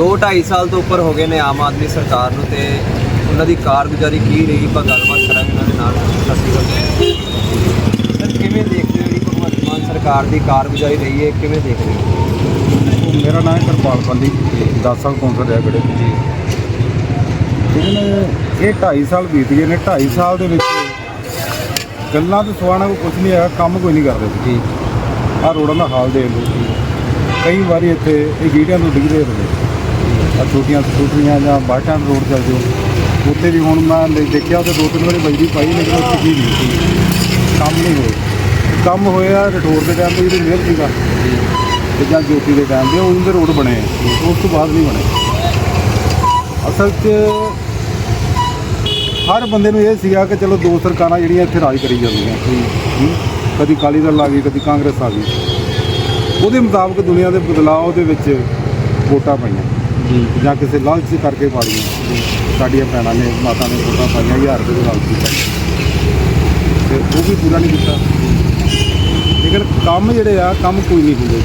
2 2.5 ਸਾਲ ਤੋਂ ਉੱਪਰ ਹੋ ਗਏ ਨੇ ਆਮ ਆਦਮੀ ਸਰਕਾਰ ਨੂੰ ਤੇ ਉਹਨਾਂ ਦੀ ਕਾਰਗੁਜ਼ਾਰੀ ਕੀ ਰਹੀ? ਆਪਾਂ ਗੱਲਬਾਤ ਕਰਾਂਗੇ ਉਹਨਾਂ ਦੇ ਨਾਲ। ਸਤਿ ਸ਼੍ਰੀ ਅਕਾਲ ਸਰ ਕਿਵੇਂ ਦੇਖਦੇ ਹੋ ਜਿਹੜੀ ਭਗਵੰਤ ਮਾਨ ਸਰਕਾਰ ਦੀ ਕਾਰਗੁਜ਼ਾਰੀ ਰਹੀ ਹੈ? ਕਿਵੇਂ ਦੇਖਦੇ ਹੋ? ਮੇਰਾ ਨਾਮ ਹੈ ਕਿਰਪਾਲ ਪੰਡੀ 10 ਸਾਲ ਕੌਂਸਲ ਰਿਹਾ ਗੜੇ ਜੀ ਲੇਕਿਨ ਇਹ 2.5 ਸਾਲ ਬੀਤ ਗਏ ਨੇ 2.5 ਸਾਲ ਦੇ ਵਿੱਚ ਗੱਲਾਂ ਤੋਂ ਸਵਾਣਾ ਕੋਈ ਕੁਝ ਨਹੀਂ ਹੈਗਾ ਕੰਮ ਕੋਈ ਨਹੀਂ ਕਰਦੇ ਜੀ। ਆ ਰੋਡਾਂ ਦਾ ਹਾਲ ਦੇਖ ਲਓ ਕਈ ਵਾਰੀ ਇੱਥੇ ਇਹ ਗੀਟਿਆਂ ਤੋਂ ਡਿੱਗਦੇ ਰਹੇ ਛੋਟੀਆਂ ਸਕੂਟਰੀਆਂ ਜਾਂ ਬੱਸ ਸਟੈਂਡ ਰੋਡ ਚੱਲ ਜਾਓ ਉੱਥੇ ਵੀ ਹੁਣ ਮੈਂ ਦੇ- ਦੇਖਿਆ ਉੱਥੇ ਦੋ ਤਿੰਨ ਵਾਰੀ ਬਜਰੀ ਪਾਈ, ਲੇਕਿਨ ਉੱਥੇ ਕੀ ਨਹੀਂ ਸੀ। ਕੰਮ ਨਹੀਂ ਹੋਏ ਕੰਮ ਹੋਇਆ ਰਟੋਰ ਦੇ ਟਾਈਮ ਤੇ ਜਿਹੜੀ ਮਿਹਰ ਸੀਗਾ, ਤੇ ਜਾਂ ਜੋਤੀ ਦੇ ਟਾਈਮ ਤੇ ਉਹਨਾਂ ਦੇ ਰੋਡ ਬਣੇ ਆ। ਉਸ ਤੋਂ ਬਾਅਦ ਨਹੀਂ ਬਣੇ ਅਸਲ 'ਚ ਹਰ ਬੰਦੇ ਨੂੰ ਇਹ ਸੀਗਾ ਕਿ ਚਲੋ ਦੋ ਸਰਕਾਰਾਂ ਜਿਹੜੀਆਂ ਇੱਥੇ ਰਾਜ ਕਰੀ ਜਾਂਦੀਆਂ ਹੂੰ। ਕਦੀ ਅਕਾਲੀ ਦਲ ਆ ਗਈ, ਕਦੀ ਕਾਂਗਰਸ ਆ ਗਈ ਉਹਦੇ ਮੁਤਾਬਕ ਦੁਨੀਆ ਦੇ ਬਦਲਾਅ ਦੇ ਵਿੱਚ ਵੋਟਾਂ ਪਈਆਂ ਜੀ। ਕਿਸੇ ਲਾਲਚ ਕਰਕੇ ਪਾੜੀਆਂ ਸਾਡੀਆਂ ਭੈਣਾਂ ਨੇ ਮਾਤਾ ਨੇ ਵੋਟਾਂ ਪਾਈਆਂ ਹਜ਼ਾਰ ਰੁਪਏ ਦੇ ਲਾਲਚ ਪਾਈ ਤੇ ਉਹ ਵੀ ਪੂਰਾ ਨਹੀਂ ਕੀਤਾ। ਲੇਕਿਨ ਕੰਮ ਜਿਹੜੇ ਆ ਕੰਮ ਕੋਈ ਨਹੀਂ ਹੁੰਦੇ।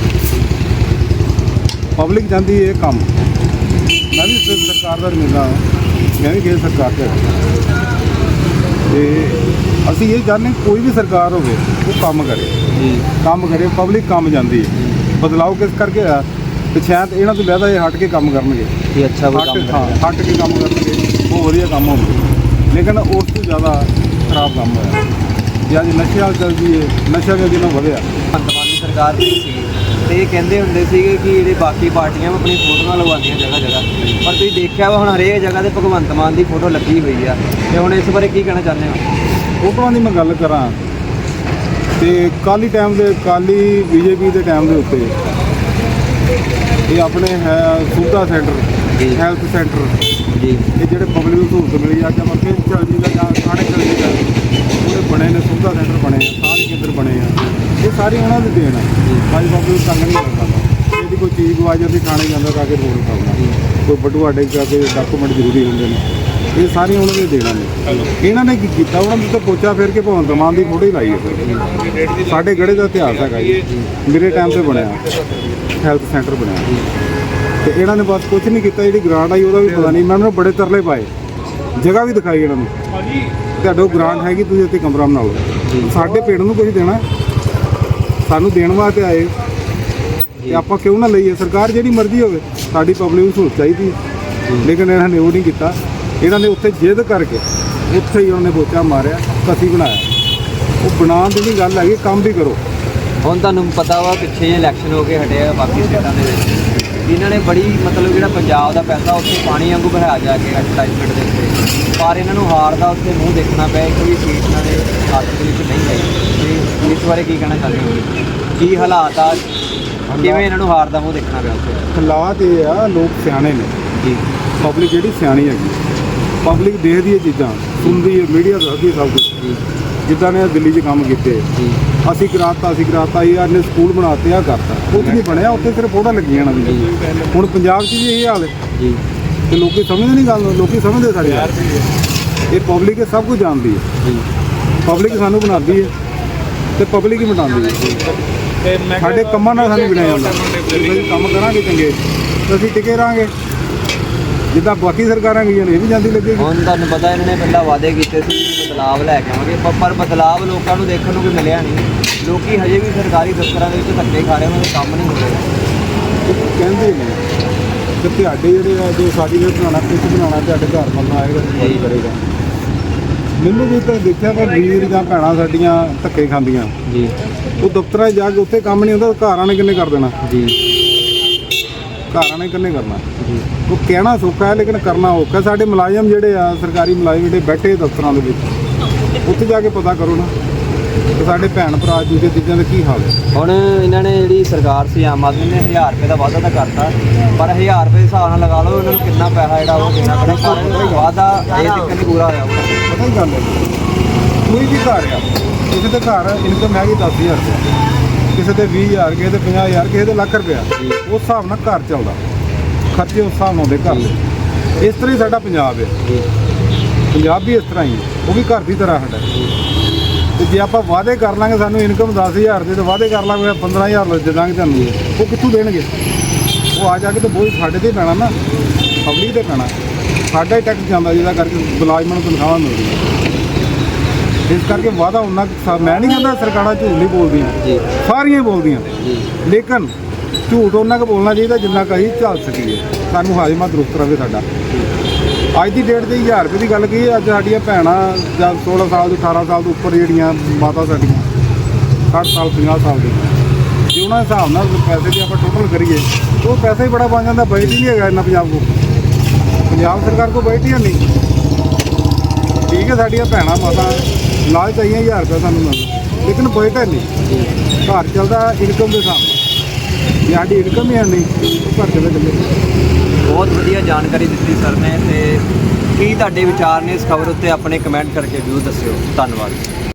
ਪਬਲਿਕ ਜਾਂਦੀ ਇਹ ਕੰਮ। ਮੈਂ ਵੀ ਸਰਕਾਰ ਦਾ ਨੁਮਾਇੰਦਾ ਮੈਂ ਵੀ ਕਿਸੇ ਸਰਕਾਰ ਤੇ। ਤੇ ਅਸੀਂ ਇਹ ਹਾਂ ਕੋਈ ਵੀ ਸਰਕਾਰ ਹੋਵੇ ਉਹ ਕੰਮ ਕਰੇ। ਕੰਮ ਕਰੇ ਪਬਲਿਕ ਕੰਮ ਜਾਂਦੀ ਹੈ ਬਦਲਾਅ ਕਿਸ ਕਰਕੇ ਆ? ਤੇ ਸ਼ਾਇਦ ਇਹਨਾਂ ਤੋਂ ਜ਼ਿਆਦਾ ਇਹ ਹਟ ਕੇ ਕੰਮ ਕਰਨਗੇ। ਇਹ ਅੱਛਾ ਕੋਈ ਕੰਮ ਹਟ ਹਾਂ ਕਰੇਗਾ ਹਟ ਕੇ ਕੰਮ ਕਰਨਗੇ। ਉਹ ਵਧੀਆ ਕੰਮ ਹੋਣਗੇ ਲੇਕਿਨ ਉਸ ਤੋਂ ਜ਼ਿਆਦਾ ਖਰਾਬ ਕੰਮ ਹੋਇਆ। ਜੇ ਅੱਜ ਨਸ਼ੇ ਵਾਲ ਚੱਲ ਜੀਏ ਨਸ਼ਾ ਵੀ ਜਿਹਨਾਂ ਵਧਿਆ। ਭਗਵੰਤ ਮਾਨ ਦੀ ਸਰਕਾਰ ਨਹੀਂ ਸੀ। ਤੇ ਇਹ ਕਹਿੰਦੇ ਹੁੰਦੇ ਸੀਗੇ ਕਿ ਜਿਹੜੇ ਬਾਕੀ ਪਾਰਟੀਆਂ ਵਾ ਆਪਣੀ ਫੋਟੋਆਂ ਲਗਵਾਉਂਦੀਆਂ ਜਗ੍ਹਾ ਜਗ੍ਹਾ। ਪਰ ਤੁਸੀਂ ਦੇਖਿਆ ਵਾ ਹੁਣ ਹਰੇਕ ਜਗ੍ਹਾ ਤੇ ਭਗਵੰਤ ਮਾਨ ਦੀ ਫੋਟੋ ਲੱਗੀ ਹੋਈ ਆ। ਤੇ ਹੁਣ ਇਸ ਬਾਰੇ ਕੀ ਕਹਿਣਾ ਚਾਹੁੰਦੇ ਹੋ? ਫੋਟੋਆਂ ਦੀ ਮੈਂ ਗੱਲ ਕਰਾਂ। ਤੇ ਕਾਲੀ ਟਾਈਮ ਦੇ ਕਾਲੀ ਬੀਜੇਪੀ ਦੇ ਟਾਈਮ ਦੇ ਉੱਤੇ ਇਹ ਆਪਣੇ ਹੈ ਸੁਵਿਧਾ ਸੈਂਟਰ ਜੀ। Health centre. ਜੀ। ਇਹ ਜਿਹੜੇ ਪਬਲਿਕ ਨੂੰ ਸਹੂਲਤ ਮਿਲੀ ਆ ਜਾਂ ਮੱਕੇ ਚੱਲ ਜੀ ਦਾ ਜਾਂ ਥਾਣੇ ਚੱਲ ਜੀ ਦਾ ਉਹਦੇ ਬਣੇ ਨੇ ਸੁਵਿਧਾ ਸੈਂਟਰ ਬਣੇ ਆ ਸਾਧ ਕੇਂਦਰ ਬਣੇ ਆ। ਇਹ ਸਾਰੀ ਉਹਨਾਂ ਦੀ ਦੇਣ ਆ। ਭਾਈ ਬਾਬੂ ਨੂੰ ਤੰਗ ਨਹੀਂ ਕਰਦਾ। ਇਹਦੀ ਕੋਈ ਚੀਜ਼ ਗਵਾ ਜਾਂਦੀ ਥਾਣੇ ਜਾਂਦਾ ਤਾਂ ਕਿ ਰੋਡ ਖਾਉਣਾ ਕੋਈ ਬਟੂਆ ਡੇਗ ਜਾ ਕੇ ਡਾਕੂਮੈਂਟ ਜ਼ਰੂਰੀ ਹੁੰਦੇ ਨੇ। ਇਹ ਸਾਰੀ ਉਹਨਾਂ ਦੇ ਦੇਣਾ ਨੇ। ਇਹਨਾਂ ਨੇ ਕੀ ਕੀਤਾ? ਉਹਨਾਂ ਨੇ ਤਾਂ ਪੋਚਾ ਫੇਰ ਕੇ ਭਗਵੰਤ ਮਾਨ ਦੀ ਫੋਟੋ ਹੀ ਲਾਈ ਹੈ। ਸਾਡੇ ਗੜੇ ਦਾ ਇਤਿਹਾਸ ਹੈਗਾ ਜੀ। ਮੇਰੇ ਟਾਈਮ ਤੇ ਬਣਿਆ। ਹੈਲਥ ਸੈਂਟਰ ਬਣਿਆ। ਤੇ ਇਹਨਾਂ ਨੇ ਬਸ ਕੁਝ ਨਹੀਂ ਕੀਤਾ। ਜਿਹੜੀ ਗ੍ਰਾਂਟ ਆਈ ਉਹਦਾ ਵੀ ਪਤਾ ਨਹੀਂ। ਮੈਂ ਉਹਨਾਂ ਨੂੰ ਬੜੇ ਤਰਲੇ ਪਾਏ। ਜਗ੍ਹਾ ਵੀ ਦਿਖਾਈ ਇਹਨਾਂ ਨੂੰ। ਤੁਹਾਡੇ ਗ੍ਰਾਂਟ ਹੈਗੀ ਤੁਸੀਂ ਇੱਥੇ ਕਮਰਾ ਬਣਾ ਲਓ ਸਾਡੇ ਪਿੰਡ ਨੂੰ ਕੁਝ ਦੇਣਾ ਸਾਨੂੰ ਦੇਣ ਵਾਸਤੇ ਆਏ। ਤੇ ਆਪਾਂ ਕਿਉਂ ਨਾ ਲਈਏ? ਸਰਕਾਰ ਜਿਹੜੀ ਮਰਜ਼ੀ ਹੋਵੇ ਸਾਡੀ ਪਬਲਿਕ ਨੂੰ ਸਹੂਲਤ ਚਾਹੀਦੀ ਹੈ। ਲੇਕਿਨ ਇਹਨਾਂ ਨੇ ਉਹ ਨਹੀਂ ਕੀਤਾ। ਇਹਨਾਂ ਨੇ ਉੱਥੇ ਜਿੱਦ ਕਰਕੇ ਉੱਥੇ ਹੀ ਉਹਨਾਂ ਬੋਚਾ ਮਾਰਿਆ ਕਸੀ ਬਣਾਇਆ। ਉਹ ਬਣਾਉਣ ਦੀ ਨਹੀਂ ਗੱਲ ਹੈਗੀ ਕੰਮ ਵੀ ਕਰੋ। ਹੁਣ ਤੁਹਾਨੂੰ ਪਤਾ ਵਾ ਪਿੱਛੇ ਜੇ ਇਲੈਕਸ਼ਨ ਹੋ ਕੇ ਹਟਿਆ ਬਾਕੀ ਸਟੇਟਾਂ ਦੇ ਵਿੱਚ। ਇਹਨਾਂ ਨੇ ਬੜੀ ਮਤਲਬ ਜਿਹੜਾ ਪੰਜਾਬ ਦਾ ਪੈਸਾ ਉੱਥੇ ਪਾਣੀ ਵਾਂਗੂ ਬਹਾਇਆ ਜਾ ਕੇ ਐਡਵਰਟਾਈਜ਼ਮੈਂਟ ਦੇ ਉੱਤੇ। ਪਰ ਇਹਨਾਂ ਨੂੰ ਹਾਰ ਦਾ ਉੱਥੇ ਮੂੰਹ ਦੇਖਣਾ ਪਿਆ ਇੱਕ ਵੀ ਸੀਟ ਇਹਨਾਂ ਦੇ ਹੱਥ ਦੇ ਵਿੱਚ ਨਹੀਂ ਆਈ। ਤੇ ਇਸ ਬਾਰੇ ਕੀ ਕਹਿਣਾ ਚਾਹੁੰਦੇ ਹੋ ਕੀ ਹਾਲਾਤ ਆ? ਕਿਵੇਂ ਇਹਨਾਂ ਨੂੰ ਹਾਰ ਦਾ ਮੂੰਹ ਦੇਖਣਾ ਪਿਆ ਉੱਥੇ? ਹਾਲਾਤ ਇਹ ਆ ਲੋਕ ਸਿਆਣੇ ਨੇ। ਜੀ। ਪਬਲਿਕ ਜਿਹੜੀ ਸਿਆਣੀ ਹੈਗੀ ਪਬਲਿਕ ਦੇਖਦੀ ਹੈ ਚੀਜ਼ਾਂ ਸੁਣਦੀ ਹੈ ਮੀਡੀਆ ਦੱਸਦੀ ਹੈ ਸਭ ਕੁਝ ਜਿੱਦਾਂ ਨੇ ਦਿੱਲੀ 'ਚ ਕੰਮ ਕੀਤੇ। ਅਸੀਂ ਕਰਾਤਾ ਅਸੀਂ ਕਰਾਤਾ ਇਹ ਨੇ ਸਕੂਲ ਬਣਾਤੇ ਆ ਕਰਤਾ। ਕੁਝ ਨਹੀਂ ਬਣਿਆ ਉੱਥੇ ਸਿਰਫ ਫੋਟੋ ਲੱਗੀਆਂ ਨਾ ਹੁਣ ਪੰਜਾਬ 'ਚ ਵੀ ਇਹ ਹਾਲ ਹੈ। ਜੀ ਤੇ ਲੋਕੀ ਸਮਝਦੇ ਨਹੀਂ ਗੱਲ ਨੂੰ, ਲੋਕੀ ਸਮਝਦੇ ਸਾਡੀ ਗੱਲ। ਇਹ ਪਬਲਿਕ ਸਭ ਕੁਝ ਜਾਣਦੀ ਹੈ। ਜੀ ਪਬਲਿਕ ਸਾਨੂੰ ਬਣਾਉਂਦੀ ਹੈ ਤੇ ਪਬਲਿਕ ਹੀ ਬਣਾਉਂਦੀ ਹੈ। ਸਾਡੇ ਕੰਮਾਂ ਨਾਲ ਸਾਨੂੰ ਗਿਣਿਆ ਜਾਂਦਾ। ਜੇ ਕੰਮ ਕਰਾਂਗੇ ਚੰਗੇ ਅਸੀਂ ਟਿਕੇ ਰਹਾਂਗੇ। ਜਿੱਦਾਂ ਬਾਕੀ ਸਰਕਾਰਾਂ ਗਈਆਂ ਨੇ ਇਹ ਵੀ ਜਾਂਦੀ ਲੱਗੇਗੀ ਹੁਣ ਤੁਹਾਨੂੰ ਪਤਾ ਇਹਨਾਂ ਨੇ ਪਹਿਲਾਂ ਵਾਅਦੇ ਕੀਤੇ ਸੀ ਕਿ ਬਦਲਾਵ ਲੈ ਕੇ ਆਵਾਂਗੇ ਪਰ- ਪਰ ਬਦਲਾਵ ਲੋਕਾਂ ਨੂੰ ਦੇਖਣ ਨੂੰ ਕੋਈ ਮਿਲਿਆ ਨਹੀਂ। ਲੋਕੀ ਹਜੇ ਵੀ ਸਰਕਾਰੀ ਦਫ਼ਤਰਾਂ ਦੇ ਵਿੱਚ ਧੱਕੇ ਖਾ ਰਹੇ ਉਹਨਾਂ ਦੇ ਕੰਮ ਨਹੀਂ ਹੋ ਰਹੇ। ਕਹਿੰਦੇ ਨੇ ਕਿ ਤੁਹਾਡੇ ਜਿਹੜੇ ਆ ਜੋ ਸਾਡੀ ਨੇ ਬਣਾਉਣਾ ਕੁਝ ਬਣਾਉਣਾ ਤੁਹਾਡੇ ਘਰ ਬੰਦਾ ਆਏਗਾ ਤੇ ਜੀ। ਕਰੇਗਾ। ਮੈਨੂੰ ਵੀ ਤਾਂ ਦੇਖਿਆ ਪਰ ਵੀਰ ਜਾਂ ਭੈਣਾਂ ਸਾਡੀਆਂ ਧੱਕੇ ਖਾਂਦੀਆਂ। ਜੀ। ਉਹ ਦਫ਼ਤਰਾਂ 'ਚ ਜਾ ਕੇ ਉੱਥੇ ਕੰਮ ਨਹੀਂ ਹੁੰਦਾ ਘਰਾਂ ਨੇ ਕਿੰਨੇ ਕਰ ਦੇਣਾ। ਜੀ। ਘਰਾਂ ਨੇ ਕਿੰਨੇ ਕਰਨਾ। ਉਹ ਕਹਿਣਾ ਸੌਖਾ ਹੈ ਲੇਕਿਨ ਕਰਨਾ ਔਖਾ ਸਾਡੇ ਮੁਲਾਜ਼ਮ ਜਿਹੜੇ ਆ ਸਰਕਾਰੀ ਮੁਲਾਜ਼ਮ ਜਿਹੜੇ ਬੈਠੇ ਦਫ਼ਤਰਾਂ ਦੇ ਵਿੱਚ ਉੱਥੇ ਜਾ ਕੇ ਪਤਾ ਕਰੋ ਨਾ ਕਿ ਸਾਡੇ ਭੈਣ ਭਰਾ ਦੂਜੇ ਚੀਜ਼ਾਂ ਦਾ ਕੀ ਹਾਲ ਹੈ। ਹੁਣ ਇਹਨਾਂ ਨੇ ਜਿਹੜੀ ਸਰਕਾਰ ਸੀ ਆਮ ਆਦਮੀ ਨੇ 1000 ਰੁਪਏ ਦਾ ਵਾਅਦਾ ਤਾਂ ਕਰਤਾ ਪਰ 1000 ਰੁਪਏ ਦੇ ਹਿਸਾਬ ਨਾਲ ਲਗਾ ਲਓ ਇਹਨਾਂ ਨੂੰ ਕਿੰਨਾ ਪੈਸਾ ਜਿਹੜਾ ਉਹ ਦੇਣਾ ਪੈਣਾ ਪਰ ਵਾਅਦਾ ਇਹ ਤੱਕ ਨਹੀਂ ਪੂਰਾ ਹੋਇਆ। ਪਤਾ ਹੀ ਗੱਲ ਹੈ। ਕੋਈ ਵੀ ਘਰ ਆ ਕਿਸੇ ਦੇ ਘਰ ਇਨਕਮ ਹੈਗੀ 10000 ਰੁਪਏ। ਕਿਸੇ ਦੇ 20000 ਕਿਸੇ ਦੇ 50000 ਕਿਸੇ ਦੇ ਲੱਖ ਰੁਪਇਆ। ਉਸ ਹਿਸਾਬ ਨਾਲ ਘਰ ਚੱਲਦਾ। ਖਰਚੇ ਉਸ ਹਿਸਾਬ ਨਾਲ ਆਉਂਦੇ ਘਰ ਦੇ। ਇਸ ਤਰ੍ਹਾਂ ਹੀ ਸਾਡਾ ਪੰਜਾਬ ਹੈ। ਪੰਜਾਬ ਵੀ ਇਸ ਤਰ੍ਹਾਂ ਹੀ ਹੈ। ਉਹ ਵੀ ਘਰ ਦੀ ਤਰ੍ਹਾਂ ਸਾਡਾ ਤੇ ਜੇ ਆਪਾਂ ਵਾਅਦੇ ਕਰ ਲਾਂਗੇ, ਸਾਨੂੰ ਇਨਕਮ 10000 ਦੇ ਤੇ ਵਾਅਦੇ ਕਰ ਲਾਂਗੇ 15000 ਲੱਜ ਦਾਂਗੇ ਤੁਹਾਨੂੰ। ਉਹ ਕਿੱਥੋਂ ਦੇਣਗੇ? ਉਹ ਆ ਜਾ ਕੇ ਤਾਂ ਬੋਝ ਸਾਡੇ ਤੇ ਪੈਣਾ ਨਾ। ਪਬਲਿਕ ਤੇ ਪੈਣਾ। ਸਾਡਾ ਹੀ ਟੈਕਸ ਜਾਂਦਾ, ਜਿਹਦਾ ਕਰਕੇ ਮੁਲਾਜ਼ਮਾਂ ਨੂੰ ਤਨਖਾਹਾਂ ਮਿਲਦੀਆਂ। ਇਸ ਕਰਕੇ ਵਾਦਾ ਉਹਨਾਂ ਮੈਂ ਨਹੀਂ ਕਹਿੰਦਾ ਸਰਕਾਰਾਂ ਝੂਠ ਨਹੀਂ ਬੋਲਦੀਆਂ। ਜੀ। ਸਾਰੀਆਂ ਹੀ ਬੋਲਦੀਆਂ। ਜੀ। ਲੇਕਿਨ ਝੂਠ ਉਹਨਾਂ ਕੁ ਬੋਲਣਾ ਚਾਹੀਦਾ ਜਿੰਨਾ ਕੁ ਅਸੀਂ ਝੱਲ ਸਕੀਏ। ਸਾਨੂੰ ਹਾਜ਼ਮਾ ਦਰੁਸਤ ਰਵੇ ਸਾਡਾ। ਅੱਜ ਦੀ ਡੇਟ ਤੇ 1000 ਰੁਪਏ ਦੀ ਗੱਲ ਕੀ ਅੱਜ ਸਾਡੀਆਂ ਭੈਣਾਂ ਜਾਂ 16 ਸਾਲ ਤੋਂ 18 ਸਾਲ ਤੋਂ ਉੱਪਰ ਜਿਹੜੀਆਂ ਮਾਤਾ ਸਾਡੀਆਂ 60 ਸਾਲ 50 ਸਾਲ ਦੀਆਂ। ਜੇ ਉਹਨਾਂ ਦੇ ਹਿਸਾਬ ਨਾਲ ਪੈਸੇ ਦੀ ਆਪਾਂ ਟੋਟਲ ਕਰੀਏ ਉਹ ਪੈਸਾ ਹੀ ਬੜਾ ਬਣ ਜਾਂਦਾ ਬਜਟ ਹੀ ਨਹੀਂ ਹੈਗਾ ਇੰਨਾ ਪੰਜਾਬ ਕੋ ਪੰਜਾਬ ਸਰਕਾਰ ਕੋ ਬਜਟ ਹੈ ਨਹੀਂ ਠੀਕ ਹੈ ਸਾਡੀਆਂ ਭੈਣਾਂ ਮਾਤਾ ਇਲਾਜ ਚਾਹੀਏ 1000 ਰੁਪਏ ਸਾਨੂੰ ਮਿਲਦਾ ਲੇਕਿਨ ਬਜਟ ਹੈ ਨਹੀਂ। ਘਰ ਚੱਲਦਾ ਇਨਕਮ ਦੇ ਹਿਸਾਬ ਸਾਡੀ ਇਨਕਮ ਹੀ ਨਹੀਂ ਘਰ ਕਿਵੇਂ ਚੱਲੇ। ਬਹੁਤ ਵਧੀਆ ਜਾਣਕਾਰੀ ਦਿੱਤੀ ਸਰ ਨੇ ਤੇ ਕੀ ਤੁਹਾਡੇ ਵਿਚਾਰ ਨੇ ਇਸ ਖਬਰ ਉੱਤੇ ਆਪਣੇ ਕਮੈਂਟ ਕਰਕੇ ਜ਼ਰੂਰ ਦੱਸਿਓ। ਧੰਨਵਾਦ।